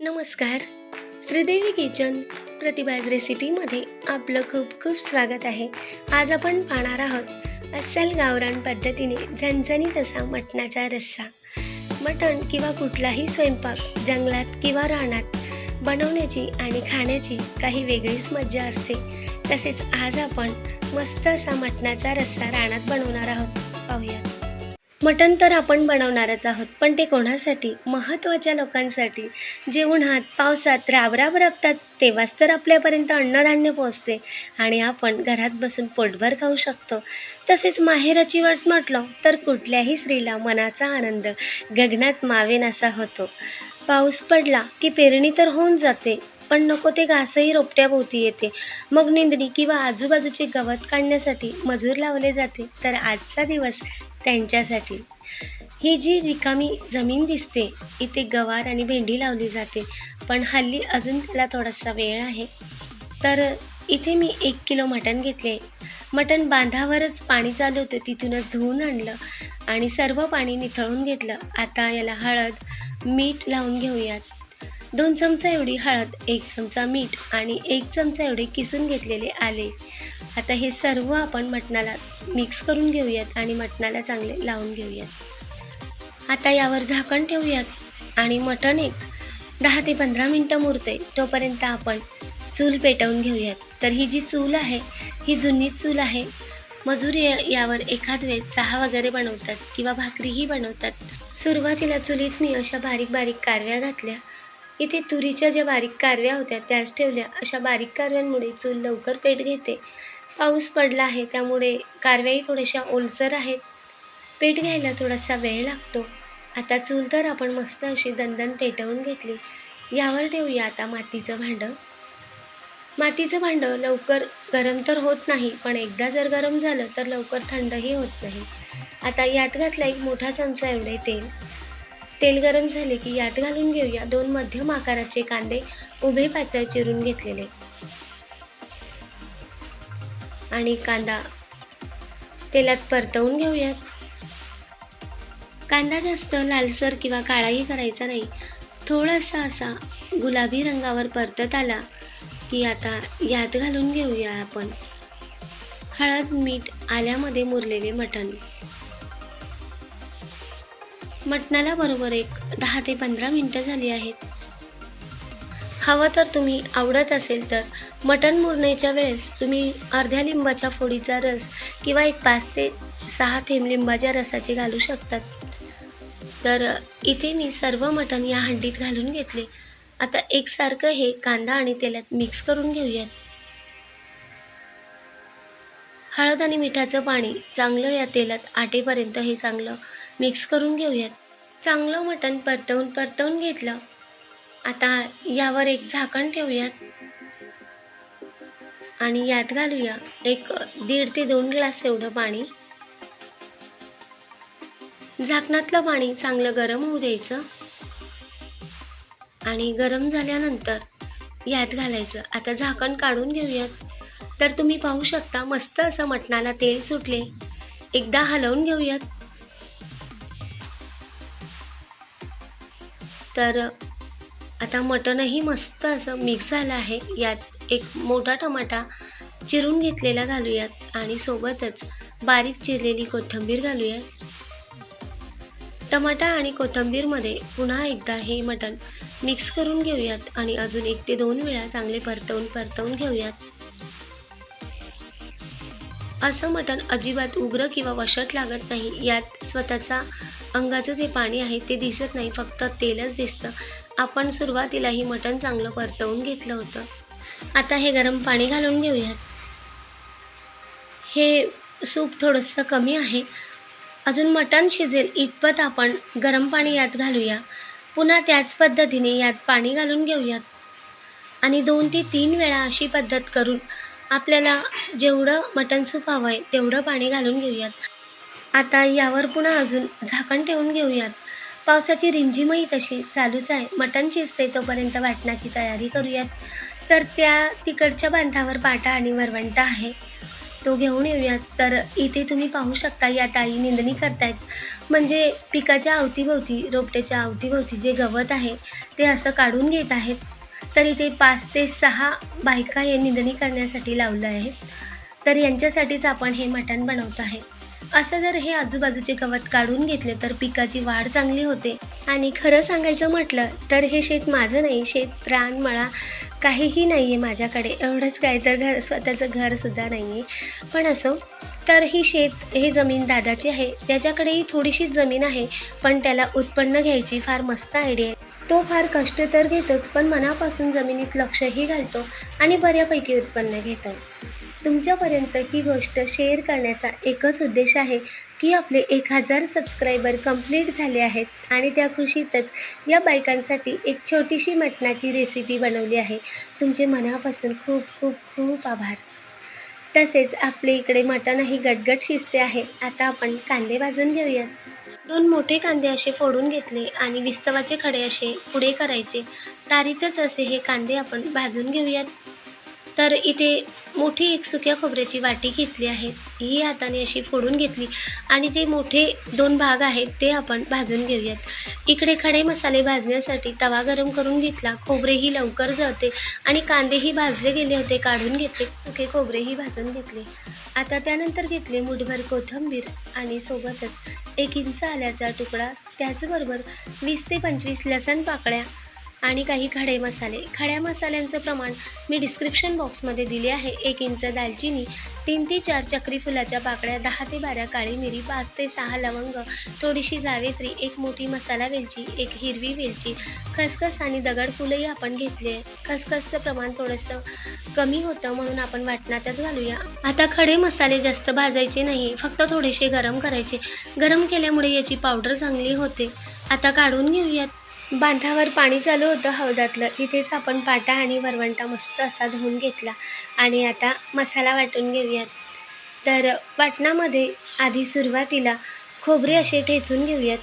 नमस्कार. श्रीदेवी किचन प्रतिभाज रेसिपीमध्ये आपलं खूप खूप स्वागत आहे. आज आपण पाहणार आहोत अस्सल गावरान पद्धतीने झणझणीत असा मटणाचा रस्सा. मटण किंवा कुठलाही स्वयंपाक जंगलात किंवा रानात बनवण्याची आणि खाण्याची काही वेगळीच मज्जा असते. तसेच आज आपण मस्त असा मटणाचा रस्सा रानात बनवणार आहोत. पाहूया मटण तर आपण बनवणारच आहोत पण ते कोणासाठी? महत्त्वाच्या लोकांसाठी. जे उन्हात पावसात राबराब राबतात तेव्हाच तर आपल्यापर्यंत अन्नधान्य पोचते आणि आपण घरात बसून पोटभर खाऊ शकतो. तसेच माहेराची वाट म्हटलं तर कुठल्याही स्त्रीला मनाचा आनंद गगनात मावेन असा होतो. पाऊस पडला की पेरणी तर होऊन जाते पण नको ते घासही रोपट्याभोवती येते. मग निंदणी किंवा आजूबाजूचे गवत काढण्यासाठी मजूर लावले जाते. तर आजचा दिवस त्यांच्यासाठी. ही जी रिकामी जमीन दिसते इथे गवार आणि भेंडी लावली जाते पण हल्ली अजून त्याला थोडासा वेळ आहे. तर इथे मी एक किलो मटण घेतले. मटण बांधावरच पाणी चालू होतं तिथूनच धुवून आणलं आणि सर्व पाणी निथळून घेतलं. आता याला हळद मीठ लावून घेऊयात. दोन चमचा एवढी हळद एक चमचा मीठ आणि एक चमचा एवढे किसून घेतलेले आले. आता हे सर्व आपण मटणाला मिक्स करून घेऊयात आणि मटणाला चांगले लावून घेऊयात. आता यावर झाकण ठेवूयात आणि मटण एक दहा ते पंधरा मिनटं मुरते तोपर्यंत आपण चूल पेटवून घेऊयात. तर ही जी चूल आहे ही जुनी चूल आहे. मजूर यावर एखाद वेळेस चहा वगैरे बनवतात किंवा भाकरीही बनवतात. सुरुवातीला चुलीत मी अशा बारीक बारीक कारव्या घातल्या इथे तुरीच्या ज्या बारीक कारव्या होत्या त्याच ठेवल्या. अशा बारीक कारव्यांमुळे चूल लवकर पेट घेते. पाऊस पडला आहे त्यामुळे कारव्याही थोड्याशा ओलसर आहेत. पेट घ्यायला थोडासा वेळ लागतो. आता चूल तर आपण मस्त अशी दणदण पेटवून घेतली. यावर ठेवूया आता मातीचं भांडं. मातीचं भांडं लवकर गरम तर होत नाही पण एकदा जर गरम झालं तर लवकर थंडही होत नाही. आता यात घातला एक मोठा चमचा एवढे तेल. तेल गरम झाले की यात घालून घेऊया दोन मध्यम आकाराचे कांदे उभे पातळ चिरून घेतलेले. आणि कांदा तेलात परतवून घेऊयात. कांदा जास्त लालसर किंवा काळाही करायचा नाही. थोडासा असा गुलाबी रंगावर परतत आला की आता यात घालून घेऊया आपण. हळद मीठ आल्यामध्ये मुरलेले मटण. मटणाला बरोबर एक दहा ते पंधरा मिनटं झाली आहेत. हवं तर तुम्ही आवडत असेल तर मटण मुरण्याच्या वेळेस तुम्ही अर्ध्या लिंबाच्या फोडीचा रस किंवा एक पाच ते सहा थेंब लिंबाच्या रसाचे घालू शकतात. तर इथे मी सर्व मटण या हंडीत घालून घेतले. आता एकसारखं हे कांदा आणि तेलात मिक्स करून घेऊयात. हळद आणि मिठाचं पाणी चांगलं या तेलात आटेपर्यंत हे चांगलं मिक्स करून घेऊयात. चांगलं मटण परतवून परतवून घेतलं. आता यावर एक झाकण ठेवूयात. आणि यात घालूया एक दीड ते दोन ग्लास एवढं पाणी. झाकणातलं पाणी चांगलं गरम होऊ द्यायचं. आणि गरम झाल्यानंतर यात घालायचं. आता झाकण काढून घेऊयात. तर तुम्ही पाहू शकता मस्त असं मटणाला तेल सुटले. एकदा हलवून घेऊयात. तर आता मटणही मस्त असं मिक्स झालं आहे. यात एक मोठा टमाटा चिरून घेतलेला घालूयात आणि सोबतच बारीक चिरलेली कोथिंबीर घालूयात. टमाटा आणि कोथिंबीरमध्ये पुन्हा एकदा हे मटण मिक्स करून घेऊयात आणि अजून एक ते दोन वेळा चांगले परतवून परतवून घेऊयात. असं मटण अजिबात उग्र किंवा वशट लागत नाही. यात स्वतःचा अंगाचं जे पाणी आहे ते दिसत नाही फक्त तेलच दिसतं. आपण सुरुवातीला ही मटण चांगलं परतवून घेतलं होतं. आता हे गरम पाणी घालून घेऊयात. हे सूप थोडंसं कमी आहे. अजून मटण शिजेल इतपत आपण गरम पाणी यात घालूया. पुन्हा त्याच पद्धतीने यात पाणी घालून घेऊयात. आणि दोन ते तीन वेळा अशी पद्धत करून आपल्याला जेवढं मटण सूप हवं आहे तेवढं पाणी घालून घेऊयात. आता यावर पुन्हा अजून झाकण ठेवून घेऊयात. पावसाची रिमझिमही तशी चालूच आहे. मटण शिजते तोपर्यंत वाटणाची तयारी करूयात. तर त्या तिकडच्या बांधावर पाटा आणि वरवंटा आहे. तो घेऊन येऊयात. तर इथे तुम्ही पाहू शकता या ताई निंदणी करतायत. म्हणजे पिकाच्या अवतीभोवती रोपट्याच्या अवतीभोवती जे गवत आहे ते असं काढून घेत आहेत. तर इथे पाच ते सहा बायका हे निंदणी करण्यासाठी लावलं आहे तर यांच्यासाठीच आपण हे मटण बनवतो आहे. असं जर हे आजूबाजूचे गवत काढून घेतले तर पिकाची वाढ चांगली होते. आणि खरं सांगायचं म्हटलं तर हे शेत माझं नाही शेत प्राण मळा काहीही नाही आहे माझ्याकडे. एवढंच काय तर घर स्वतःचं घरसुद्धा नाही आहे पण असो तर ही शेत हे जमीन दादाची आहे. त्याच्याकडेही थोडीशीच जमीन आहे पण त्याला उत्पन्न घ्यायची फार मस्त आयडिया आहे. तो फार कष्ट तर घेतोच पण मनापासून जमिनीत लक्षही घालतो आणि बऱ्यापैकी उत्पन्न घेतो. तुमच्यापर्यंत ही गोष्ट शेअर करण्याचा एकच उद्देश आहे की आपले एक हजार सबस्क्रायबर कंप्लीट झाले आहेत आणि त्या खुशीतच या बायकांसाठी एक छोटीशी मटणाची रेसिपी बनवली आहे. तुमचे मनापासून खूप खूप खूप आभार. तसेच आपले इकडे मटणही गटगट शिजते आहे. आता आपण कांदे भाजून घेऊयात. दोन मोठे कांदे असे फोडून घेतले आणि विस्तवाचे खडे असे पुढे करायचे. तारीतच असे हे कांदे आपण भाजून घेऊयात. तर इथे मोठी एक सुक्या खोबऱ्याची वाटी घेतली आहे. ही हाताने अशी फोडून घेतली आणि जे मोठे दोन भाग आहेत ते आपण भाजून घेऊयात. इकडे खडे मसाले भाजण्यासाठी तवा गरम करून घेतला. खोबरेही लवकर जळते आणि कांदेही भाजले गेले होते काढून घेतले. सुके खोबरेही भाजून घेतले. आता त्यानंतर घेतले मुठभर कोथिंबीर आणि सोबतच एक इंच आल्याचा तुकडा. त्याचबरोबर वीस ते पंचवीस लसण पाकळ्या आणि काही खडे मसाले. खड्या मसाल्यांचं प्रमाण मी डिस्क्रिप्शन बॉक्समध्ये दिले आहे. एक इंच दालचिनी तीन ते चार चक्री फुलाच्या पाकळ्या दहा ते बारा काळी मिरी पाच ते सहा लवंग थोडीशी जावेत्री एक मोठी मसाला वेलची एक हिरवी वेलची खसखस आणि दगड फुलंही आपण घेतली. आहे खसखसचं प्रमाण थोडंसं कमी होतं म्हणून आपण वाटणातच घालूया. आता खडे मसाले जास्त भाजायचे नाही फक्त थोडेसे गरम करायचे. गरम केल्यामुळे याची पावडर चांगली होते. आता काढून घेऊयात. बांधावर पाणी चालू होतं हौदातलं. इथेच आपण पाटा आणि वरवंटा मस्त असा धुवून घेतला आणि आता मसाला वाटून घेऊयात. तर वाटणामध्ये आधी सुरुवातीला खोबरे असे ठेचून घेऊयात.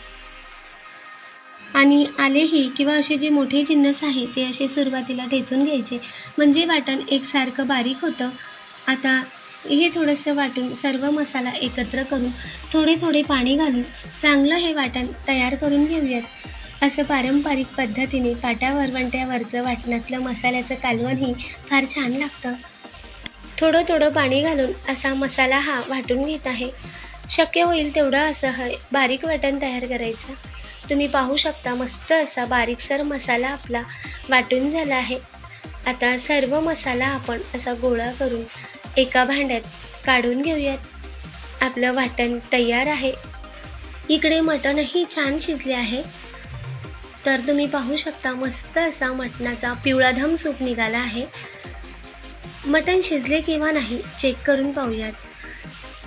आणि आलेही किंवा असे जे मोठे जिन्नस आहे ते असे सुरुवातीला ठेचून घ्यायचे. म्हणजे वाटण एकसारखं बारीक होतं. आता हे थोडंसं वाटून सर्व मसाला एकत्र करून थोडे थोडे पाणी घालून चांगलं हे वाटण तयार करून घेऊयात. असं पारंपरिक पद्धतीने पाटा वरवंट्यावरचं वाटणातलं मसाल्याचं कालवणही फार छान लागतं. थोडं थोडं पाणी घालून असा मसाला हा वाटून घेत आहे. शक्य होईल तेवढं असं ह बारीक वाटण तयार करायचं. तुम्ही पाहू शकता मस्त असा बारीकसर मसाला आपला वाटून झाला आहे. आता सर्व मसाला आपण असा गोळा करून एका भांड्यात काढून घेऊयात. आपलं वाटण तयार आहे. इकडे मटणही छान शिजले आहे. तर तुम्ही पाहू शकता मस्त असा मटणाचा पिवळा धम सूप निघाला आहे. मटण शिजले किंवा नाही चेक करून पाहूयात.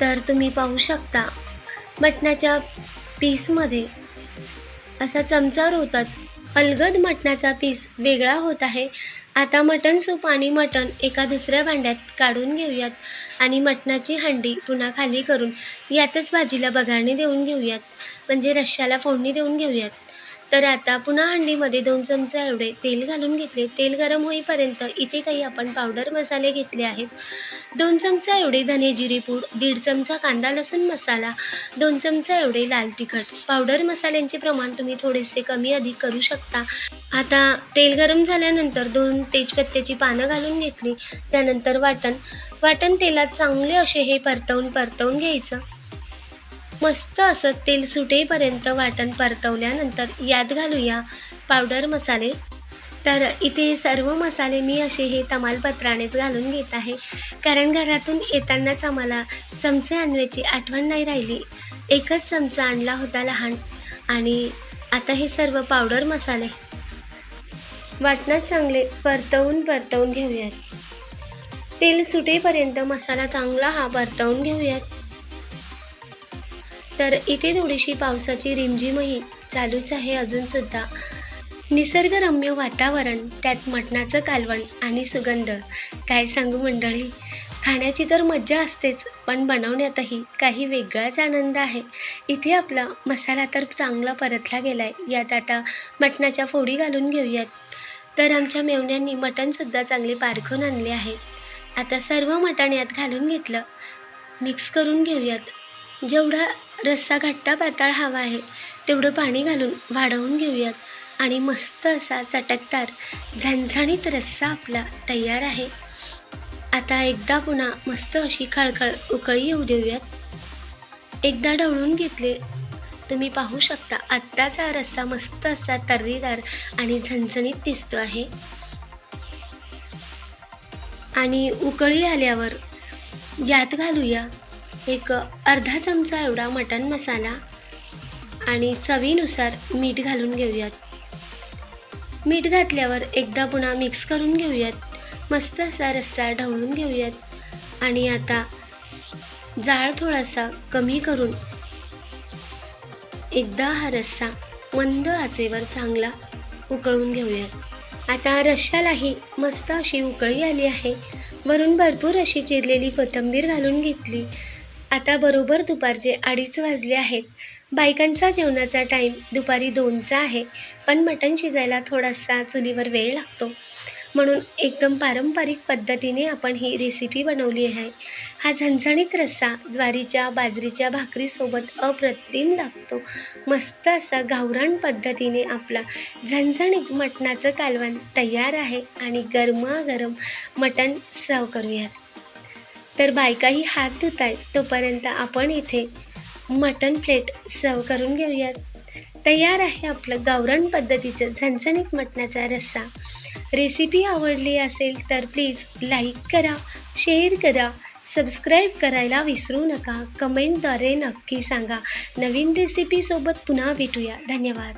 तर तुम्ही पाहू शकता मटणाच्या पीसमध्ये असा चमचावर होताच अलगद मटणाचा पीस वेगळा होत आहे. आता मटण सूप आणि मटण एका दुसऱ्या भांड्यात काढून घेऊयात आणि मटणाची हंडी पुन्हा खाली करून यातच भाजीला बघारणी देऊन घेऊयात. म्हणजे रश्श्याला फोडणी देऊन घेऊयात. तर आता पुन्हा हंडीमध्ये दोन चमचा एवढे तेल घालून घेतले. तेल गरम होईपर्यंत इथे काही आपण पावडर मसाले घेतले आहेत. दोन चमचा एवढे धने जिरी पूड दीड चमचा कांदा लसूण मसाला दोन चमचा एवढे लाल तिखट. पावडर मसाल्यांचे प्रमाण तुम्ही थोडेसे कमी अधिक करू शकता. आता तेल गरम झाल्यानंतर दोन तेजपत्त्याची पानं घालून घेतली. त्यानंतर वाटण. वाटण तेलात चांगले असे हे परतवून परतवून घ्यायचं. मस्त असं तेल सुटेपर्यंत वाटण परतवल्यानंतर यात घालूया पावडर मसाले. तर इथे सर्व मसाले मी असे हे तमालपत्रानेच घालून घेत आहे. कारण घरातून येतानाच आम्हाला चमचे आणण्याची आठवण नाही राहिली. एकच चमचा आणला होता लहान. आणि आता हे सर्व पावडर मसाले. वाटणात चांगले परतवून परतवून घेऊयात. तेल सुटेपर्यंत मसाला चांगला हा परतवून घेऊयात. तर इथे थोडीशी पावसाची रिमझिमही चालूच आहे अजूनसुद्धा निसर्गरम्य वातावरण त्यात मटणाचं कालवण आणि सुगंध. काय सांगू मंडळी? खाण्याची तर मज्जा असतेच पण बनवण्यातही काही वेगळाच आनंद आहे. इथे आपला मसाला तर चांगला परतला गेला आहे यात आता मटणाच्या फोडी घालून घेऊयात. तर आमच्या मेवण्यांनी मटणसुद्धा चांगले पारखून आणले आहे. आता सर्व मटण यात घालून घेतलं. मिक्स करून घेऊयात. जेवढा रस्सा घट्टा पातळ हवा आहे. तेवढं पाणी घालून वाढवून घेऊयात. आणि मस्त असा चटकदार झणझणीत रस्सा आपला तयार आहे. आता एकदा पुन्हा मस्त अशी खळखळ उकळी येऊ देऊयात. एकदा ढवळून घेतले तुम्ही पाहू शकता आत्ताचा रस्सा मस्त असा तर्रीदार आणि झणझणीत दिसतो आहे. आणि उकळी आल्यावर यात घालूया एक अर्धा चमचा एवढा मटण मसाला आणि चवीनुसार मीठ घालून घेऊयात. मीठ घातल्यावर एकदा पुन्हा मिक्स करून घेऊयात. मस्त असा रस्सा ढवळून घेऊयात. आणि आता जाळ थोडासा कमी करून एकदा हा रस्सा मंद आचेवर चांगला उकळून घेऊयात. आता रश्श्यालाही मस्त अशी उकळी आली आहे. वरून भरपूर अशी चिरलेली कोथिंबीर घालून घेतली. आता बरोबर दुपारचे अडीच वाजले आहेत. बायकांचा जेवणाचा टाईम दुपारी दोनचा आहे पण मटण शिजायला थोडासा चुलीवर वेळ लागतो. म्हणून एकदम पारंपरिक पद्धतीने आपण ही रेसिपी बनवली आहे. हा झणझणीत रस्सा ज्वारीच्या बाजरीच्या भाकरीसोबत अप्रतिम लागतो. मस्त असा गावरान पद्धतीने आपला झणझणीत मटणाचं कालवण तयार आहे आणि गरमागरम मटण सर्व करूयात. तर बायकाही हात धुत आहेत तोपर्यंत आपण इथे मटण प्लेट सर्व करून घेऊयात. तयार आहे आपलं गावरण पद्धतीचं झणझणीत मटणाचा रस्सा. रेसिपी आवडली असेल तर प्लीज लाईक करा शेअर करा सबस्क्राईब करायला विसरू नका. कमेंटद्वारे नक्की सांगा. नवीन रेसिपीसोबत पुन्हा भेटूया. धन्यवाद.